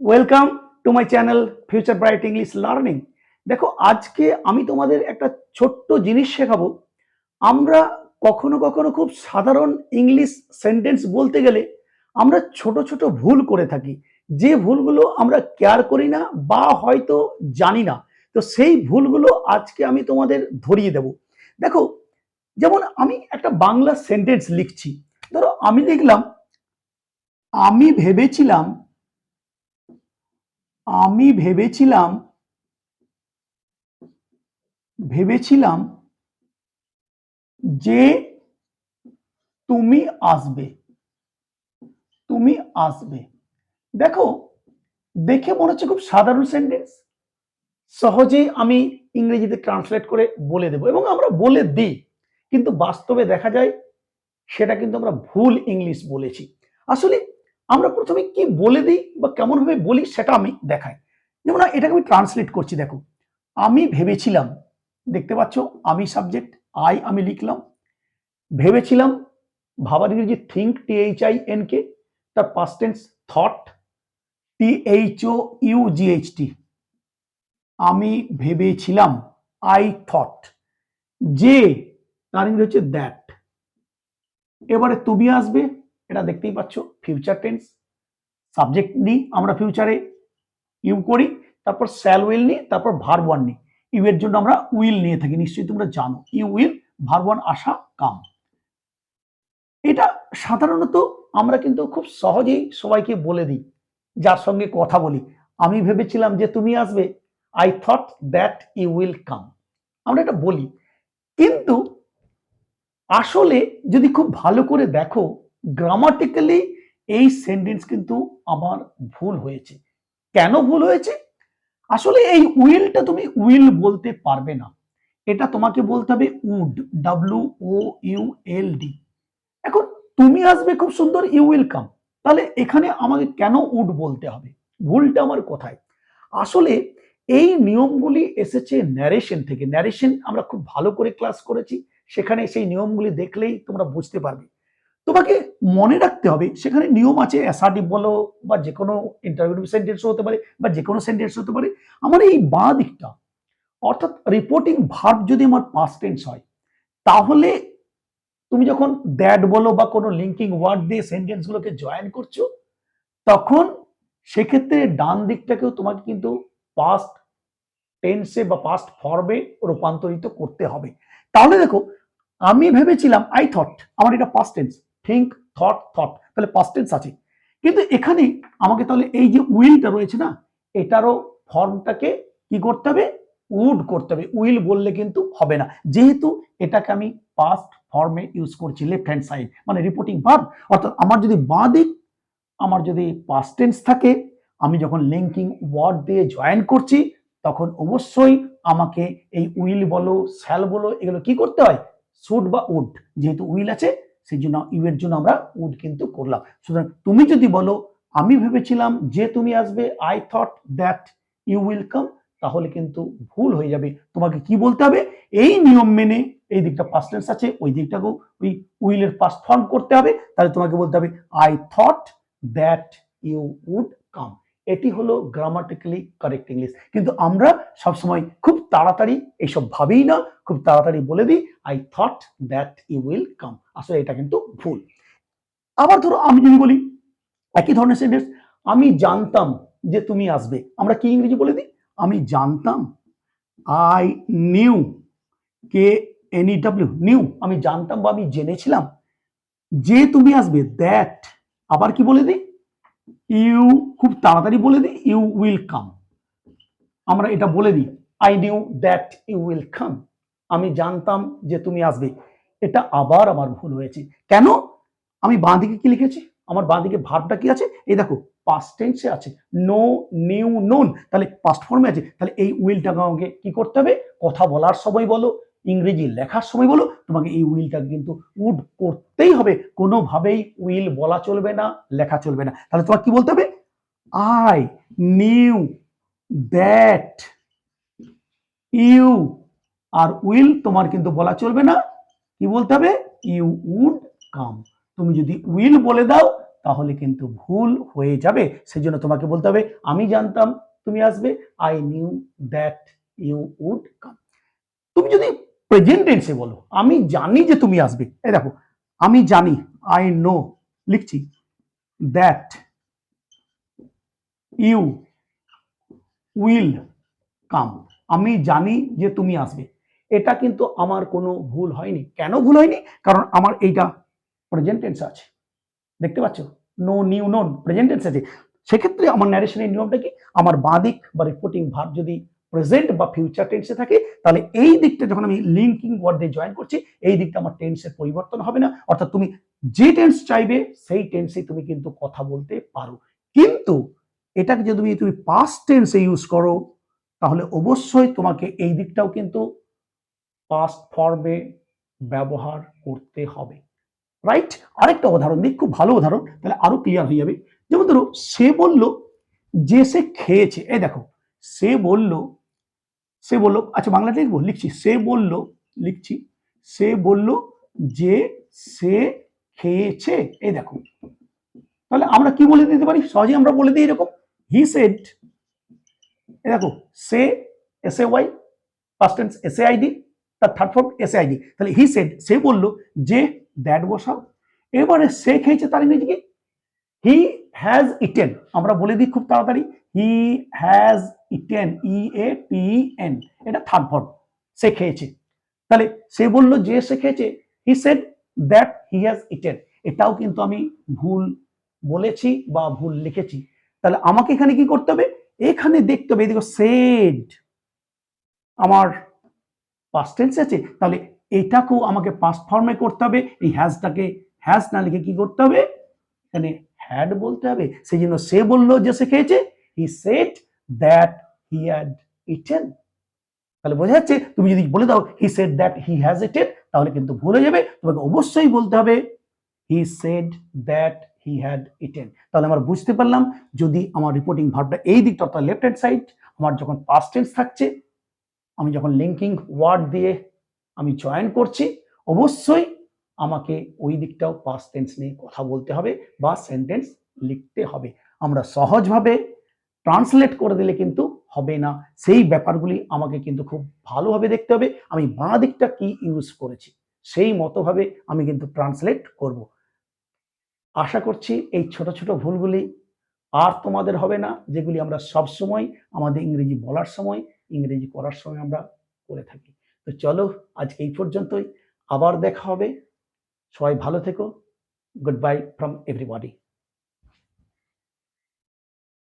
Welcome to my channel future bright English learning দেখো, আজকে আমি তোমাদের একটা ছোট্ট জিনিস শেখাবো। আমরা কখনো কখনো খুব সাধারণ ইংলিশ সেন্টেন্স বলতে গেলে আমরা ছোট ছোট ভুল করে থাকি। যে ভুলগুলো আমরা কেয়ার করি না বা হয়তো জানি না। তো সেই ভুলগুলো আজকে আমি তোমাদের ধরিয়ে দেব। দেখো, যেমন আমি একটা বাংলা সেন্টেন্স লিখছি। ধরো, আমি লিখলাম আমি ভেবেছিলাম আমি ভেবেছিলাম ভেবেছিলাম যে তুমি আসবে। তুমি আসবে। দেখো, দেখে মনে হচ্ছে খুব সাধারণ সেন্টেন্স সহজেই আমি ইংরেজিতে ট্রান্সলেট করে বলে দেব এবং আমরা বলে দিই, কিন্তু বাস্তবে দেখা যায় সেটা কিন্তু আমরা ভুল ইংলিশ বলেছি। আসলে আমরা প্রথমে কি বলে দিই বা কেমন ভাবে বলি সেটা আমি দেখাই। যেমন এটাকে আমি ট্রান্সলেট করছি, দেখো। আমি ভেবেছিলাম, দেখতে পাচ্ছ, আমি সাবজেক্ট আই আমি লিখলাম। ভেবেছিলাম ভাবার ইংরেজি think T H I N K তার past tense thought T H O U G H T আমি ভেবেছিলাম আই থট যে তার ইংরেজি হচ্ছে দ্যাট এবারে তুমি আসবে এটা দেখতেই পাচ্ছ ফিউচার টেন্স সাবজেক্ট নিই আমরা ফিউচারে ইউ করি, তারপর স্যাল উইল নিই, তারপর ভার ওয়ান নিই। ইউ এর জন্য আমরা উইল নিয়ে থাকি, নিশ্চয়ই তোমরা জানো। ইউ উইল ভার ওয়ান আসা কাম এটা সাধারণত আমরা কিন্তু খুব সহজেই সবাইকে বলে দিই, যার সঙ্গে কথা বলি। আমি ভেবেছিলাম যে তুমি আসবে I thought that you will come আমরা এটা বলি। কিন্তু আসলে যদি খুব ভালো করে দেখো গ্রামাটিক্যালি এই সেন্টেন্স কিন্তু আমার ভুল হয়েছে। কেন ভুল হয়েছে? আসলে এই উইলটা তুমি উইল বলতে পারবে না। এটা তোমাকে বলতে হবে would W O U L D এখন তুমি আসবে খুব সুন্দর ইউ উইল কাম তাহলে এখানে আমাকে কেন উড বলতে হবে? ভুলটা আমার কোথায়? আসলে এই নিয়মগুলি এসেছে ন্যারেশন থেকে। ন্যারেশন আমরা খুব ভালো করে ক্লাস করেছি। সেখানে সেই নিয়মগুলি দেখলেই তোমরা বুঝতে পারবে। তোমাকে মনে রাখতে হবে, সেখানে নিয়ম আছে অ্যাসার্টিভ বলো বা যে কোনো ইন্টারভিউ সেন্টেন্স হতে পারে বা যে কোনো সেন্টেন্স হতে পারে। আমার এই বাঁ দিকটা, অর্থাৎ রিপোর্টিং ভার্ব যদি আমার পাস্ট টেন্স হয়, তাহলে তুমি যখন দ্যাট বলো বা কোনো লিঙ্কিং ওয়ার্ড দিয়ে সেন্টেন্সগুলোকে জয়েন করছ, তখন সেক্ষেত্রে ডান দিকটাকেও তোমাকে কিন্তু পাস্ট টেন্সে বা পাস্ট ফর্মে রূপান্তরিত করতে হবে। তাহলে দেখো, আমি ভেবেছিলাম আই থট আমার এটা past tense think thought thought তাহলে পাস্টেন্স আছে। কিন্তু এখানে আমাকে তাহলে এই যে উইলটা রয়েছে না, এটারও ফর্মটাকে কি করতে হবে? উড করতে হবে। উইল বললে কিন্তু হবে না। যেহেতু এটাকে আমি পাস্ট ফর্মে ইউজ করছি লেফট হ্যান্ড সাইড মানে রিপোর্টিং ভার্ব অর্থাৎ আমার যদি বাঁ দিক আমার যদি পাস্ট টেন্স থাকে, আমি যখন লিঙ্কিং ওয়ার্ড দিয়ে জয়েন করছি, তখন অবশ্যই আমাকে এই উইল বলো স্যাল বলো, এগুলো কি করতে হয়? শুড বা উড যেহেতু উইল আছে সেই জন্য ইউ এর জন্য আমরা উড কিন্তু করলাম। সুতরাং তুমি যদি বলো, আমি ভেবেছিলাম যে তুমি আসবে I thought that you will come তাহলে কিন্তু ভুল হয়ে যাবে। তোমাকে কি বলতে হবে? এই নিয়ম মেনে এই দিকটা পাস্ট টেন্স আছে, ওই দিকটাকেও ওই উইলের পাস্ট ফর্ম করতে হবে। তাহলে তোমাকে বলতে হবে I thought that you would come এটি হলো গ্রামাটিক্যালি কারেক্ট ইংলিশ কিন্তু আমরা সবসময় খুব তাড়াতাড়ি এইসব ভাবেই না, খুব তাড়াতাড়ি বলে দিই I thought that you will come আসলে এটা কিন্তু ভুল। আবার ধরো আমি যদি বলি, একই ধরনের সেন্টেন্স আমি জানতাম যে তুমি আসবে। আমরা কি ইংরেজি বলে দিই? আমি জানতাম। I knew K N W knew আমি জানতাম বা আমি জেনেছিলাম যে তুমি আসবে দ্যাট আবার কি বলে দিই? ইউ খুব তাড়াতাড়ি বলে দিই, ইউ উইল কাম। আমরা এটা বলে দিই, I knew that you will come. আমি জানতাম যে তুমি আসবে। এটা আবার আমার ভুল হয়েছে। কেন? আমি বাঁ দিকে কি লিখেছি? আমার বাঁ দিকে ভাবটা কি আছে? এই দেখো পাস্ট টেন্সে আছে নো নিউ নোন তাহলে পাস্ট ফর্মে আছে, তাহলে এই উইলটাকে আমাকে কি করতে হবে? কথা বলার সময় বলো। ইংরেজি লেখার সময় বলো, তোমাকে এই উইলটাকে কিন্তু উড করতেই হবে। কোনোভাবেই উইল বলা চলবে না, লেখা চলবে না। তাহলে তোমার কি বলতে হবে? I knew that you R will তোমার কিন্তু বলা চলবে না। কি বলতে হবে? ইউ উড কাম তুমি যদি উইল বলে দাও, তাহলে কিন্তু ভুল হয়ে যাবে। সেই জন্য তোমাকে বলতে হবে, আমি জানতাম তুমি আসবে। I knew that you would come তুমি যদি প্রেজেন্ট টেন্সে বলো। আমি জানি যে তুমি আসবে। এই দেখো, আমি জানি আই নো লিখছি দ্যাট ইউ উইল কাম আমি জানি যে তুমি আসবে। এটা কিন্তু আমার কোনো ভুল হয়নি। কেন ভুল হয়নি? কারণ আমার এইটা প্রেজেন্ট টেন্স আছে। দেখতে পাচ্ছ? Know knew known present tense আছে। সেক্ষেত্রে আমার ন্যারেশনের নিয়মটা কি? আমার বাঁ দিক বা রিপোর্টিং ভাব যদি প্রেজেন্ট বা ফিউচার টেন্সে থাকে, তাহলে এই দিকটা যখন আমি লিঙ্কিং ওয়ার্ড দিয়ে জয়েন করছি, এই দিকটা আমার টেন্সের পরিবর্তন হবে না। অর্থাৎ তুমি যে টেন্স চাইবে, সেই টেন্সে তুমি কিন্তু কথা বলতে পারো। কিন্তু এটাকে যদি তুমি তুমি পাস্ট টেন্সে ইউজ করো, তাহলে অবশ্যই তোমাকে এই দিকটাও কিন্তু পাস্ট ফর্মে ব্যবহার করতে হবে। রাইট আরেকটা উদাহরণ দিই, খুব ভালো উদাহরণ, তাহলে আরও ক্লিয়ার হয়ে যাবে। যেমন ধরো, সে বলল যে সে খেয়েছে। এই দেখো সে বলল সে বলল আচ্ছা বাংলাতে লিখব লিখছি, সে বলল, লিখছি, সে বলল যে সে খেয়েছে। এই দেখো, তাহলে আমরা কি বলে দিতে পারি? সহজে আমরা বলে দিই এরকম। হি সেড এই দেখো, say S A Y first tense S A I D তার third form S A I D তাহলে হি সেড সে বলল যে দ্যাট বসাও। এবারে সে খেয়েছে তার ইংরেজি কি হি হ্যাজ ইটেন আমরা বলে দিই খুব তাড়াতাড়ি। He has eaten E A T N এটা থার্ড ফর্ম সে খেয়েছে। তাহলে সে বলল যে সে খেয়েছে he said that he has eaten এটাও কিন্তু আমি ভুল বলেছি বা ভুল লিখেছি। তাহলে আমাকে এখানে কি করতে হবে? এখানে দেখতে হবে, এদিকে সেড আমার পাস্ট টেন্স আছে। তাহলে এটাকেও আমাকে পাস্ট ফর্মে করতে হবে। এই হ্যাজটাকে হ্যাজ না লিখে কি করতে হবে? এখানে হ্যাড বলতে হবে। সেই জন্য সে বলল যে সে খেয়েছে। He said that he had eaten তাহলে বোঝা যাচ্ছে, তুমি যদি বলে দাও he said that he has eaten তাহলে কিন্তু ভুলে যাবে। তোমাকে অবশ্যই বলতে হবে he said that he had eaten তাহলে আমরা বুঝতে পারলাম, যদি আমার রিপোর্টিং ভার্বটা এই দিকটা, অর্থাৎ লেফট হ্যান্ড সাইড আমার যখন পাস্ট টেন্স থাকছে, আমি যখন লিঙ্কিং ওয়ার্ড দিয়ে আমি জয়েন করছি, অবশ্যই আমাকে ওই দিকটাও পাস্ট টেন্স নিয়ে কথা বলতে হবে বা সেন্টেন্স লিখতে হবে। আমরা সহজভাবে ট্রান্সলেট করে দিলে কিন্তু হবে না। সেই ব্যাপারগুলি আমাকে কিন্তু খুব ভালোভাবে দেখতে হবে। আমি বাঁ দিকটা কি ইউজ করেছি? সেই মতোভাবে আমি কিন্তু ট্রান্সলেট করব। আশা করছি এই ছোট ছোট ভুলগুলি আর তোমাদের হবে না, যেগুলি আমরা সব সময় আমাদের ইংরেজি বলার সময়, ইংরেজি করার সময় আমরা করে থাকি। তো চলো আজকে এই পর্যন্তই। আবার দেখা হবে। সবাই ভালো থেকো গুড বাই ফ্রম এভরিবডি।